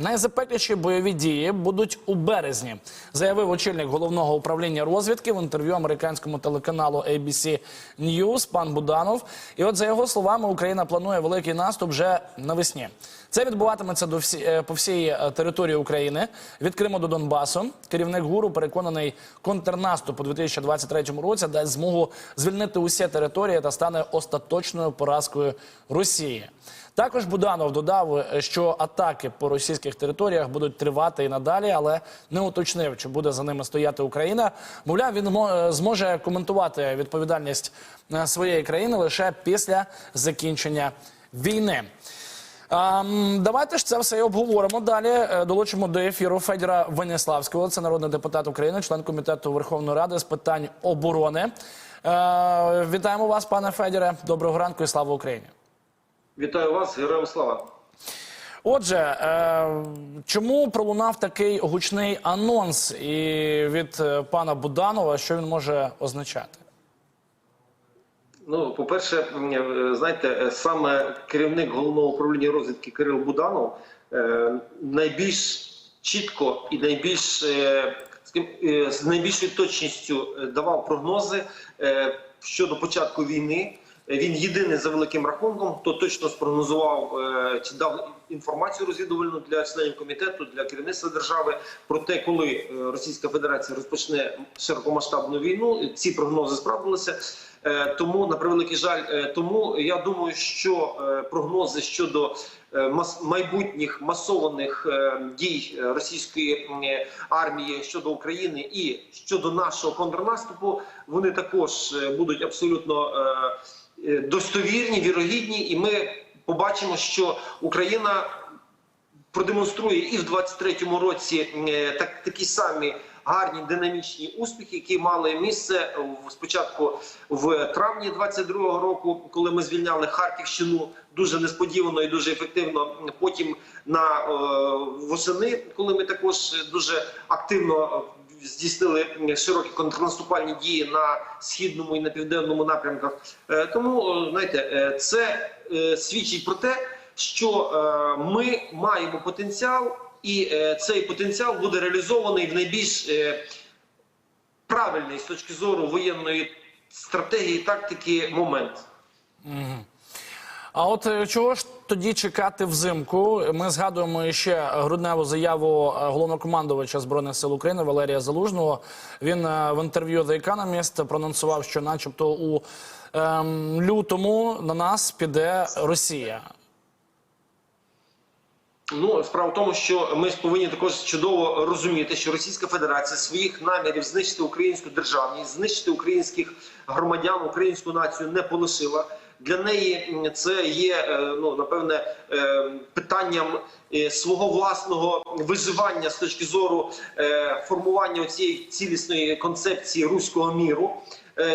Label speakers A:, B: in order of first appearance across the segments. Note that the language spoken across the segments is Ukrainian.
A: Найзапекліші бойові дії будуть у березні, заявив очільник головного управління розвідки в інтерв'ю американському телеканалу ABC News пан Буданов. І от за його словами, Україна планує великий наступ вже навесні. Це відбуватиметься до всі, е, по всій е, території України від Криму до Донбасу. Керівник гуру переконаний, контрнаступ у 2023 році дасть змогу звільнити усі території та стане остаточною поразкою Росії. Також Буданов додав, е, що атаки по російських територіях будуть тривати і надалі, але не уточнив, чи буде за ними стояти Україна. Мовляв, він е, зможе коментувати відповідальність е, своєї країни лише після закінчення війни. Давайте ж це все і обговоримо далі. Долучимо до ефіру Федора Веніславського. Це народний депутат України, член комітету Верховної Ради з питань оборони. Вітаємо вас, пане Федоре. Доброго ранку і слава Україні.
B: Вітаю вас, героям слава.
A: Отже, е, чому пролунав такий гучний анонс і від е, пана Буданова, що він може означати?
B: Ну, по-перше, е, знаєте, саме керівник головного управління розвідки Кирил Буданов найбільш чітко і найбільш з найбільшою точністю давав прогнози щодо початку війни. Він єдиний за великим рахунком, хто точно спрогнозував е, чи дав інформацію розвідувальну для членів комітету, для керівництва держави про те, коли е, Російська Федерація розпочне широкомасштабну війну. Ці прогнози справдилися. Е, Тому на превеликий жаль, тому я думаю, що прогнози щодо майбутніх масованих дій російської армії щодо України і щодо нашого контрнаступу, вони також будуть абсолютно достовірні, вірогідні, і ми побачимо, що Україна продемонструє і в 23-му році е, так такі самі гарні динамічні успіхи, які мали місце спочатку в травні 22-го року, коли ми звільняли Харківщину дуже несподівано і дуже ефективно. Потім на е, восени, коли ми також дуже активно е, здійснили широкі контрнаступальні дії на східному і на південному напрямках. Е, Тому е, знаєте, е, це е, свідчить про те, що е, ми маємо потенціал, і е, цей потенціал буде реалізований в найбільш е, правильний з точки зору воєнної стратегії, тактики момент.
A: А от е, чого ж тоді чекати взимку? Ми згадуємо ще грудневу заяву е, головнокомандувача збройних сил України Валерія Залужного. Він е, в інтерв'ю The Economist проанонсував, що, начебто, у ем, лютому на нас піде Росія.
B: Ну, справа в тому, що ми повинні також чудово розуміти, що Російська Федерація своїх намірів знищити українську державність, знищити українських громадян, українську націю не полишила. Для неї це є е, ну напевне е, питанням е, свого власного виживання з точки зору формування цієї цілісної концепції руського міру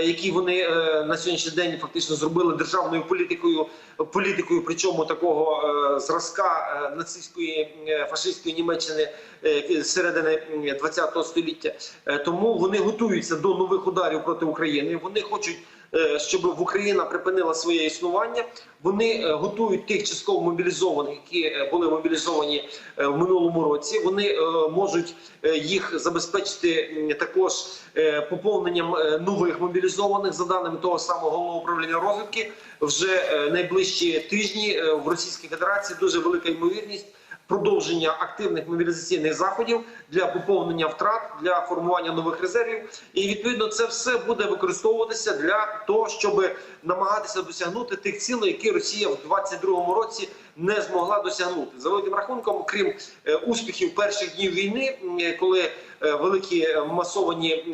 B: які вони на сьогоднішній день фактично зробили державною політикою, політикою, причому такого зразка нацистської фашистської Німеччини середини ХХ століття. Тому вони готуються до нових ударів проти України. Вони хочуть. Е, Щоб в Україна припинила своє існування, вони е, готують тих частково мобілізованих, які е, були мобілізовані в минулому році. Вони можуть їх забезпечити також поповненням нових мобілізованих за даними того самого головного управління розвідки. Вже найближчі тижні в Російській Федерації дуже велика ймовірність. Продовження активних мобілізаційних заходів для поповнення втрат для формування нових резервів, і відповідно це все буде використовуватися для того, щоб намагатися досягнути тих цілей, які Росія в 22-му році не змогла досягнути за великим рахунком, крім е, успіхів перших днів війни, е, коли е, великі масовані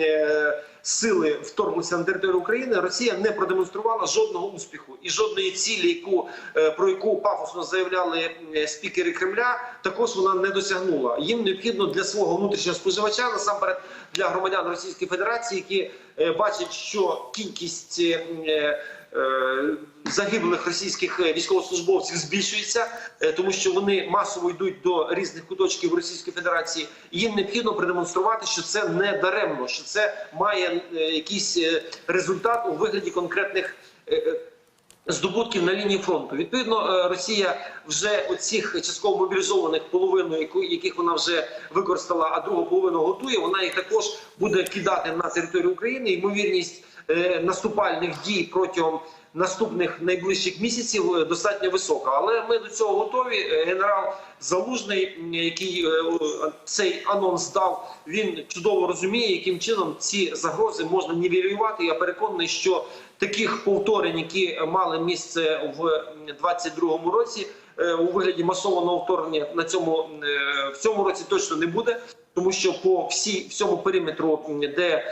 B: сили вторглися на територію України, Росія не продемонструвала жодного успіху і жодної цілі, яку про яку пафосно заявляли спікери Кремля, також вона не досягнула. Їм необхідно для свого внутрішнього споживача, насамперед для громадян Російської Федерації, які бачать, що кількість загиблих російських е, військовослужбовців збільшується, е, тому що вони масово йдуть до різних куточків Російської Федерації. Їм необхідно продемонструвати, що це не даремно, що це має е, якийсь е, результат у вигляді конкретних. е, е, здобутків на лінії фронту. Відповідно, е, Росія вже оцих частково мобілізованих половину, яких вона вже використала, а другу половину готує. Вона їх також буде кидати на територію України. Ймовірність е, наступальних дій протягом наступних найближчих місяців е, достатньо висока. Але ми до цього готові. Е, Генерал Залужний, який е, цей анонс дав, він чудово розуміє, яким чином ці загрози можна нівелювати. Я переконаний, що таких повторень, які мали місце в 22-му році. е, У вигляді масованого вторгнення на цьому е, в цьому році точно не буде, тому що по всі всьому периметру, де е,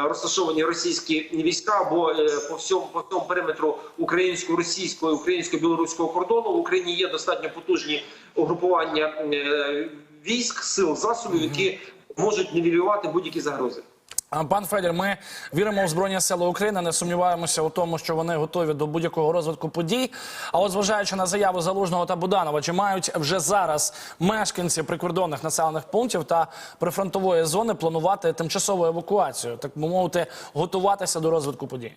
B: розташовані російські війська, або е, по всьому по всьому периметру українсько-російського, українсько-білоруського кордону в Україні є достатньо потужні угрупування е, військ, сил, засобів, які можуть нівелювати будь-які загрози.
A: Пан Федір, ми віримо в Збройні Сили України, не сумніваємося у тому, що вони готові до будь-якого розвитку подій. А от зважаючи на заяву Залужного та Буданова, чи мають вже зараз мешканці прикордонних населених пунктів та прифронтової зони планувати тимчасову евакуацію, так би мовити, готуватися до розвитку подій?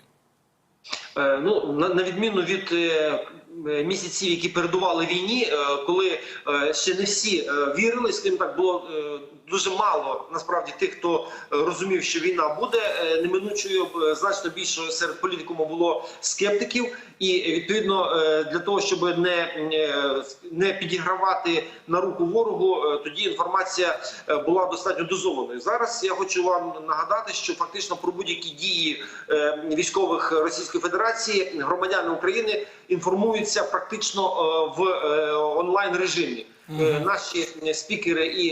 B: Е, Ну на, відміну від е, місяців, які передували війні, е, коли е, ще не всі е, вірили, скажімо так, було е, дуже мало насправді тих, хто е, розумів, що війна буде е, неминучою. е, Значно більше серед політикуму було скептиків, і е, відповідно е, для того, щоб не, е, не підігравати на руку ворогу, е, тоді інформація е, була достатньо дозованою. Зараз я хочу вам нагадати, що фактично про будь-які дії е, військових Російської Федерації громадяни України інформуються практично е, в е, онлайн режимі. Е, Наші спікери і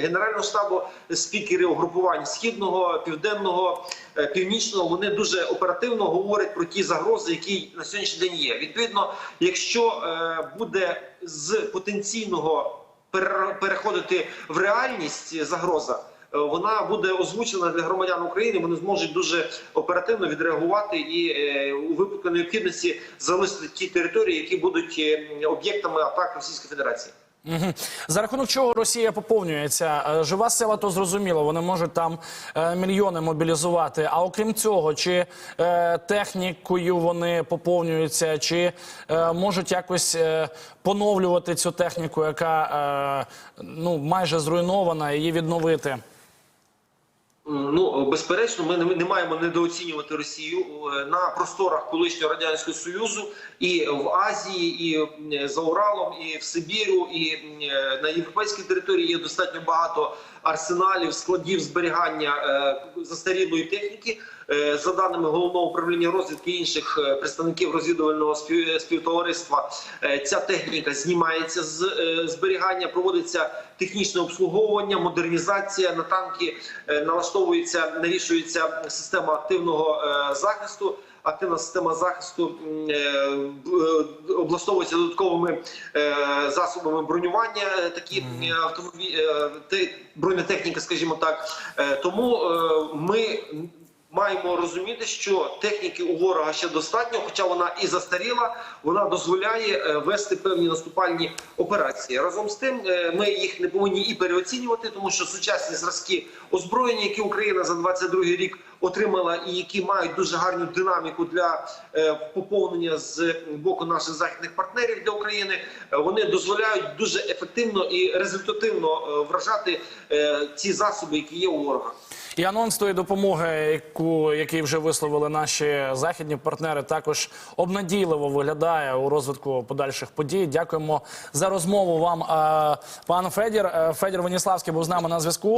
B: генерального штабу, спікери угрупувань східного, південного, північного, вони дуже оперативно говорять про ті загрози, які на сьогоднішній день є. Відповідно, якщо буде з потенційного пере- переходити в реальність загроза. Е, Вона буде озвучена для громадян України. Вони зможуть дуже оперативно відреагувати і е, у випадку необхідності залишити ті території, які будуть е, об'єктами атак Російської Федерації.
A: За рахунок чого Росія поповнюється? Жива сила, то зрозуміло, вони можуть там мільйони мобілізувати. А окрім цього, чи технікою вони поповнюються, чи можуть якось поновлювати цю техніку, яка ну майже зруйнована, її відновити?
B: Ну безперечно, ми не, маємо недооцінювати Росію Е, на просторах колишнього радянського союзу і в Азії, і за Уралом, і в Сибіру, і е, на європейській території є достатньо багато арсеналів, складів зберігання е, застарілої техніки. Е, За даними головного управління розвідки і інших е, представників розвідувального спів- співтовариства, е, ця техніка знімається з е, зберігання, проводиться технічне обслуговування, модернізація на танки е, налаштовується, навішується система активного е, захисту. Активна система захисту е, е, облаштовується додатковими е, засобами бронювання. е, Такі автомобілі бронетехніка, скажімо так. Е, Тому е, ми маємо розуміти, що техніки у ворога ще достатньо, хоча вона і застаріла, вона дозволяє е, вести певні наступальні операції. Разом з тим, е, ми їх не повинні і переоцінювати, тому що сучасні зразки озброєння, які Україна за 22 рік отримала, і які мають дуже гарну динаміку для е, поповнення з боку наших західних партнерів для України, е, вони дозволяють дуже ефективно і результативно е, вражати ці засоби, які є у ворога.
A: І анонс тої допомоги, яку який вже висловили наші західні партнери, також обнадійливо виглядає у розвитку подальших подій. Дякуємо за розмову вам, пан Федір. Федір Веніславський був з нами на зв'язку.